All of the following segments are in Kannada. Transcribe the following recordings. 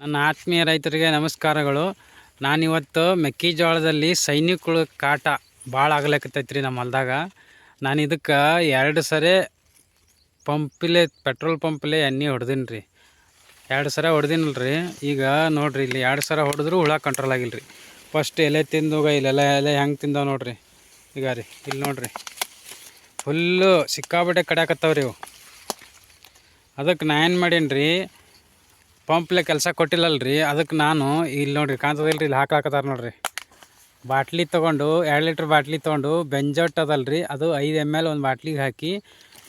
ನನ್ನ ಆತ್ಮೀಯ ರೈತರಿಗೆ ನಮಸ್ಕಾರಗಳು. ನಾನಿವತ್ತು ಮೆಕ್ಕೆಜೋಳದಲ್ಲಿ ಸೈನಿಕಗಳು ಕಾಟ ಭಾಳ ಆಗ್ಲಕತ್ತೈತೆ ರೀ ನಮ್ಮ ಹೊಲ್ದಾಗ. ನಾನು ಇದಕ್ಕೆ ಎರಡು ಸರಿ ಪಂಪಿಲೆ, ಪೆಟ್ರೋಲ್ ಪಂಪಲ್ಲೇ ಎಣ್ಣೆ ಹೊಡೆದೀನಿ ರೀ ಎರಡು ಸರ ಹೊಡೆದಿನಲ್ಲ ರೀ ಈಗ ನೋಡಿರಿ ಇಲ್ಲಿ ಎರಡು ಸರ ಹೊಡೆದ್ರು ಹುಳ ಕಂಟ್ರೋಲ್ ಆಗಿಲ್ಲ ರೀ ಫಸ್ಟ್ ಎಲೆ ತಿಂದೋಗ ಇಲ್ಲೆಲ್ಲ ಎಲೆ ಹೆಂಗೆ ತಿಂದವ ನೋಡಿರಿ. ಈಗ ರೀ, ಇಲ್ಲಿ ನೋಡಿರಿ. ಫುಲ್ಲು ಸಿಕ್ಕಾಬಟ್ಟೆ ಕಡ್ಯಾಕತ್ತಾವ್ರಿ ಇವು. ಅದಕ್ಕೆ ನಾ ಏನು ಮಾಡೀನಿ ರೀ ಪಂಪ್ಲೆ ಕೆಲಸ ಕೊಟ್ಟಿಲ್ಲಲ್ರಿ. ಅದಕ್ಕೆ ನಾನು ಇಲ್ಲಿ ನೋಡ್ರಿ ರೀ ಇಲ್ಲಿ ಹಾಕಾಕತ್ತಾರ ನೋಡ್ರಿ. ಬಾಟ್ಲಿ ತೊಗೊಂಡು, ಎರಡು ಲೀಟ್ರ್ ಬಾಟ್ಲಿ ತೊಗೊಂಡು ಬೆಂಜಟ್ ಅದಲ್ರಿ. ಅದು ಐದು ಎಂ ಎಲ್ ಒಂದು ಬಾಟ್ಲಿಗೆ ಹಾಕಿ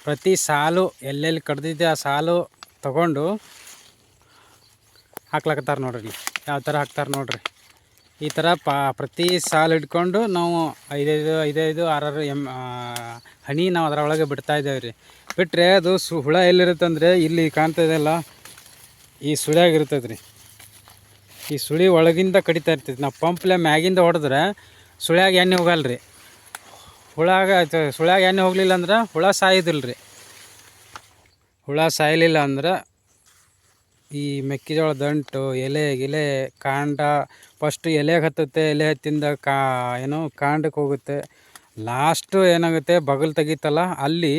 ಪ್ರತಿ ಸಾಲು, ಎಲ್ಲೆಲ್ಲಿ ಕಡ್ದಿದ್ದೆ ಆ ಸಾಲು ತಗೊಂಡು ಹಾಕ್ಲಾಕತ್ತಾರ ನೋಡ್ರಿ ಇಲ್ಲಿ. ಯಾವ ಥರ ಹಾಕ್ತಾರೆ ನೋಡ್ರಿ. ಈ ಥರ ಪಾ, ಪ್ರತಿ ಸಾಲು ಹಿಡ್ಕೊಂಡು ನಾವು ಐದೈದು ಐದೈದು, ಆರಾರು ಎಂ ಹನಿ ನಾವು ಅದರೊಳಗೆ ಬಿಡ್ತಾ ಇದ್ದೇವೆ ರೀ ಬಿಟ್ಟರೆ ಅದು ಸು, ಹುಳ ಎಲ್ಲಿರುತ್ತೆ ಅಂದರೆ ಇಲ್ಲಿ ಕಾಣ್ತಾ ಇದೆಯಲ್ಲ ಈ ಸುಳ್ಯಾಗ ಇರ್ತೈತೆ ರೀ ಈ ಸುಳಿ ಒಳಗಿಂದ ಕಡಿತಾ ಇರ್ತೈತಿ. ನಾವು ಪಂಪ್ಲೆ ಮ್ಯಾಗಿಂದ ಹೊಡೆದ್ರೆ ಸುಳ್ಯಾಗ ಎಣ್ಣೆ ಹೋಗಲ್ಲ ರೀ ಹುಳಾಗ ಸುಳ್ಯಾಗ ಎಣ್ಣೆ ಹೋಗಲಿಲ್ಲ ಅಂದ್ರೆ ಹುಳ ಸಾಯೋದಿಲ್ಲ ರೀ ಹುಳ ಸಾಯಲಿಲ್ಲ ಅಂದ್ರೆ ಈ ಮೆಕ್ಕೆಜೋಳ ದಂಟು, ಎಲೆ, ಗಿಲೆ, ಕಾಂಡ ಫಸ್ಟ್ ಎಲೆಗೆ ಹತ್ತುತ್ತೆ, ಎಲೆ ಹತ್ತಿಂದ ಕಾ, ಏನು ಕಾಂಡಕ್ಕೆ ಹೋಗುತ್ತೆ. ಲಾಸ್ಟು ಏನಾಗುತ್ತೆ? ಬಗಲ್ ತೆಗಿತಲ್ಲ, ಅಲ್ಲಿ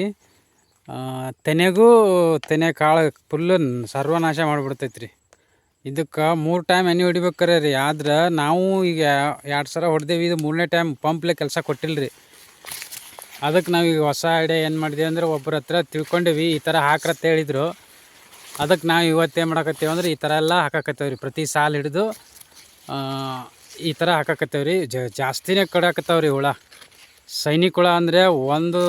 ತೆನೆಗೂ ತೆನೆ ಕಾಳು ಫುಲ್ಲು ಸರ್ವನಾಶ ಮಾಡಿಬಿಡ್ತೈತೆ ರೀ ಇದಕ್ಕೆ ಮೂರು ಟೈಮ್ ಎಣ್ಣೆ ಹೊಡಿಬೇಕಾರೆ ರೀ. ಆದ್ರೆ ನಾವು ಈಗ ಎರಡು ಸಲ ಹೊಡೆದೇವಿ, ಇದು ಮೂರನೇ ಟೈಮ್ ಪಂಪ್ಲೆ ಕೆಲಸ ಕೊಟ್ಟಿಲ್ಲ ರೀ ಅದಕ್ಕೆ ನಾವು ಈಗ ಹೊಸ ಐಡಿಯಾ ಏನು ಮಾಡಿದ್ವಿ ಅಂದ್ರೆ ಒಬ್ಬರ ಹತ್ರ ತಿಳ್ಕೊಂಡೇವಿ, ಈ ಥರ ಹಾಕ್ರತ್ತ ಹೇಳಿದರು. ಅದಕ್ಕೆ ನಾವು ಇವತ್ತೇನು ಮಾಡಕತ್ತೇವೆ ಅಂದ್ರೆ ಈ ಥರ ಎಲ್ಲ ಹಾಕಕತ್ತೇವೆ ರೀ ಪ್ರತಿ ಸಾಲು ಹಿಡಿದು ಈ ಥರ ಹಾಕಕತ್ತೇವೆ ರೀ ಜಾಸ್ತಿನೇ ಕಡಾಕತ್ತಾವೆ ರೀ ಹುಳ. ಸೈನಿಕ ಹುಳ ಅಂದರೆ ಒಂದು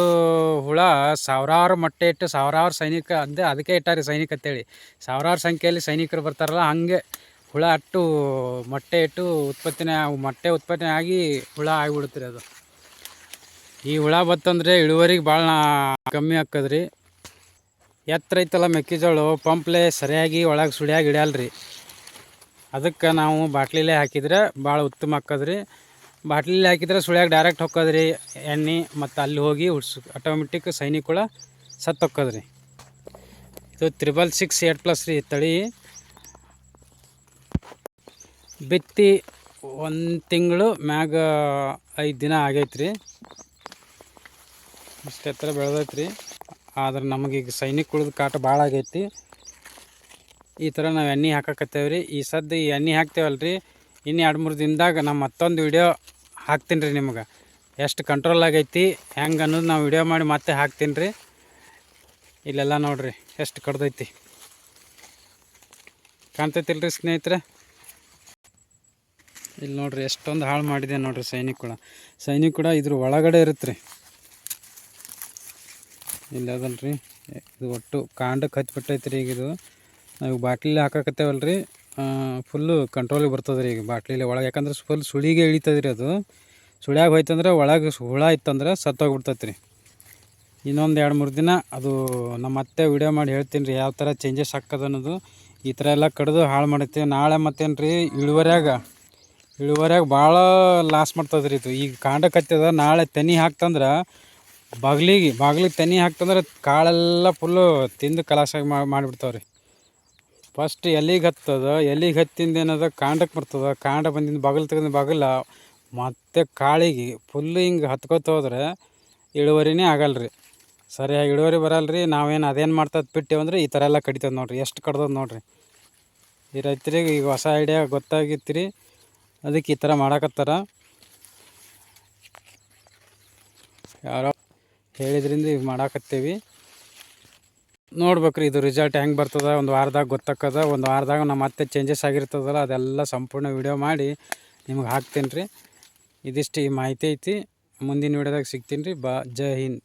ಹುಳ ಸಾವಿರಾರು ಮೊಟ್ಟೆ ಇಟ್ಟು ಸಾವಿರಾರು ಸೈನಿಕ ಅಂದರೆ ಅದಕ್ಕೆ ಇಟ್ಟಾರೆ ಸೈನಿಕ ಅಂತೇಳಿ. ಸಾವಿರಾರು ಸಂಖ್ಯೆಯಲ್ಲಿ ಸೈನಿಕರು ಬರ್ತಾರಲ್ಲ, ಹಾಗೆ ಹುಳ ಅಟ್ಟು ಮೊಟ್ಟೆ ಇಟ್ಟು ಉತ್ಪತ್ತಿನೇ, ಮೊಟ್ಟೆ ಉತ್ಪತ್ತಿ ಆಗಿ ಹುಳ ಆಗಿಬಿಡುತ್ತೆ ಅದು. ಈ ಹುಳ ಬತ್ತಂದರೆ ಇಳುವರಿಗೆ ಭಾಳ ಕಮ್ಮಿ ಆಕ್ಕದ್ರಿ ಎತ್ತರ ಐತಲ್ಲ ಮೆಕ್ಕೆಜೋಳು ಪಂಪ್ಲೆ ಸರಿಯಾಗಿ ಒಳಗೆ ಸುಳಿಯಾಗಿ ಇಡಲ್ರಿ ಅದಕ್ಕೆ ನಾವು ಬಾಟ್ಲಿಲೇ ಹಾಕಿದ್ರೆ ಭಾಳ ಉತ್ತಮ ಆಕ್ಕದ್ರಿ ಬಾಟ್ಲಿಲಿ ಹಾಕಿದ್ರೆ ಸುಳ್ಯಾಗ ಡೈರೆಕ್ಟ್ ಹೊಕ್ಕೋದ್ರಿ, ಎಣ್ಣೆ ಮತ್ತು ಅಲ್ಲಿ ಹೋಗಿ ಉಡ್ಸು ಆಟೋಮೆಟಿಕ್ ಸೈನಿಕುಳ ಸತ್ತು ಹೊಕ್ಕೋದ್ರಿ. ಇದು ತ್ರಿಬಲ್ ಸಿಕ್ಸ್ ಏಟ್ ಪ್ಲಸ್ ರೀ ತಳಿ. ಬಿತ್ತಿ ಒಂದು ತಿಂಗಳು ಮ್ಯಾಗ ಐದು ದಿನ ಆಗೈತ್ರಿ. ಇಷ್ಟು ಎತ್ತರ ಬೆಳೆದೈತೆ ರೀ ಆದ್ರೆ ನಮಗೀಗ ಸೈನಿಕ ಉಳಿದ ಕಾಟ ಭಾಳ ಆಗೈತಿ. ಈ ಥರ ನಾವು ಎಣ್ಣೆ ಹಾಕಕತ್ತೇವೆ ರೀ ಈ ಸದ್ದು ಈ ಎಣ್ಣೆ ಹಾಕ್ತೇವಲ್ಲ ರೀ ಇನ್ನು ಎರಡು ಮೂರು ದಿನದಾಗ ನಾನು ಮತ್ತೊಂದು ವಿಡಿಯೋ ಹಾಕ್ತೀನಿ ರೀ ನಿಮಗೆ. ಎಷ್ಟು ಕಂಟ್ರೋಲ್ ಆಗೈತಿ, ಹೆಂಗೆ ಅನ್ನೋದು ನಾವು ವಿಡಿಯೋ ಮಾಡಿ ಮತ್ತೆ ಹಾಕ್ತೀನಿ ರೀ. ಇಲ್ಲೆಲ್ಲ ನೋಡಿರಿ, ಎಷ್ಟು ಕಡ್ದೈತಿ. ಕಾಣ್ತೈತಿಲ್ಲ ರೀ ಸ್ನೇಹಿತರೆ? ಇಲ್ಲಿ ನೋಡಿರಿ, ಎಷ್ಟೊಂದು ಹಾಳು ಮಾಡಿದೆ ನೋಡಿರಿ ಸೈನಿಕ ಕೂಡ. ಸೈನಿಕ ಕೂಡ ಇದ್ರ ಒಳಗಡೆ ಇರುತ್ತೆ ರೀ ಅದಲ್ರಿ ಇದು ಒಟ್ಟು ಕಾಂಡಕ್ಕೆ ಹಚ್ಬಿಟ್ಟೈತೆ ರೀ ಈಗ ಇದು. ನಾವು ಬಾಟ್ಲಿ ಹಾಕಕತ್ತೇವಲ್ಲ ರೀ ಫುಲ್ಲು ಕಂಟ್ರೋಲಿಗೆ ಬರ್ತದೆ ರೀ ಈಗ ಬಾಟ್ಲಿಲಿ ಒಳಗೆ. ಯಾಕಂದ್ರೆ ಫುಲ್ ಸುಳಿಗೆ ಇಳಿತದೆ ರೀ ಅದು. ಸುಳ್ಯಾಗ ಹೋಯ್ತಂದ್ರೆ ಒಳಗೆ ಹುಳ ಇತ್ತಂದ್ರೆ ಸತ್ತೋಗ್ಬಿಡ್ತೈತೆ ರೀ ಇನ್ನೊಂದು ಎರಡು ಮೂರು ದಿನ ಅದು ನಮ್ಮ ಮತ್ತೆ ವಿಡಿಯೋ ಮಾಡಿ ಹೇಳ್ತೀನಿ ರೀ ಯಾವ ಥರ ಚೇಂಜಸ್ ಹಾಕದ ಅನ್ನೋದು. ಈ ಥರ ಎಲ್ಲ ಕಡ್ದು ಹಾಳು ಮಾಡೈತಿ ನಾಳೆ ಮತ್ತೇನು ರೀ ಇಳುವರಿಯಾಗ ಇಳುವರಿಯಾಗ ಭಾಳ ಲಾಸ್ ಮಾಡ್ತದೆ ರೀ ಇದು. ಈಗ ಕಾಂಡಕತ್ತದ ನಾಳೆ ತೆನಿ ಹಾಕ್ತಂದ್ರೆ ಬಾಗ್ಲಿಗೆ ಬಾಗ್ಲಿಗೆ ತೆನಿ ಹಾಕ್ತಂದ್ರೆ ಕಾಳೆಲ್ಲ ಫುಲ್ಲು ತಿಂದು ಕಲಾಸಾಗಿ ಮಾಡಿಬಿಡ್ತಾವೆ ರೀ ಫಸ್ಟ್ ಎಲ್ಲಿಗೆ ಹತ್ತದ ಎಲ್ಲಿಗೆ ಹತ್ತಿಂದ ಏನದ ಕಾಂಡಕ್ಕೆ ಬರ್ತದ, ಕಾಂಡ ಬಂದಿಂದ ಬಾಗಿಲು ತೆಗೆದ ಬಾಗಿಲ ಮತ್ತೆ ಕಾಳಿಗೆ ಫುಲ್ ಹಿಂಗೆ ಹತ್ಕೋತ ಹೋದ್ರೆ ಇಳುವರಿನೇ ಆಗಲ್ಲ ರೀ. ಸರಿಯಾಗಿ ಇಳುವರಿ ಬರಲ್ಲ ರೀ. ನಾವೇನು ಅದೇನು ಮಾಡ್ತದ ಬಿಟ್ಟೇವಂದ್ರೆ ಈ ಥರ ಎಲ್ಲ ಕಡಿತದ ನೋಡಿರಿ. ಎಷ್ಟು ಕಡ್ದದ ನೋಡಿರಿ. ಈ ರೈತರಿಗೆ ಈಗ ಹೊಸ ಐಡಿಯಾ ಗೊತ್ತಾಗಿತ್ತು ರೀ ಅದಕ್ಕೆ ಈ ಥರ ಮಾಡಾಕತ್ತಾರ. ಯಾರೋ ಹೇಳಿದ್ರಿಂದ ಈಗ ಮಾಡಾಕತ್ತೇವಿ. ನೋಡ್ಬೇಕ್ರಿ, ಇದು ರಿಸಲ್ಟ್ ಹೆಂಗೆ ಬರ್ತದ, ಒಂದು ವಾರದಾಗ ಗೊತ್ತಾಕದ ಒಂದು ವಾರದಾಗ ನಮ್ಮ ಮತ್ತೆ ಚೇಂಜಸ್ ಆಗಿರ್ತದಲ್ಲ, ಅದೆಲ್ಲ ಸಂಪೂರ್ಣ ವಿಡಿಯೋ ಮಾಡಿ ನಿಮ್ಗೆ ಹಾಕ್ತೀನಿ ರೀ ಇದಿಷ್ಟು ಈ ಮಾಹಿತಿ ಐತಿ. ಮುಂದಿನ ವಿಡಿಯೋದಾಗ ಸಿಗ್ತೀನಿ ರೀ ಬಾ, ಜೈ ಹಿಂದ್.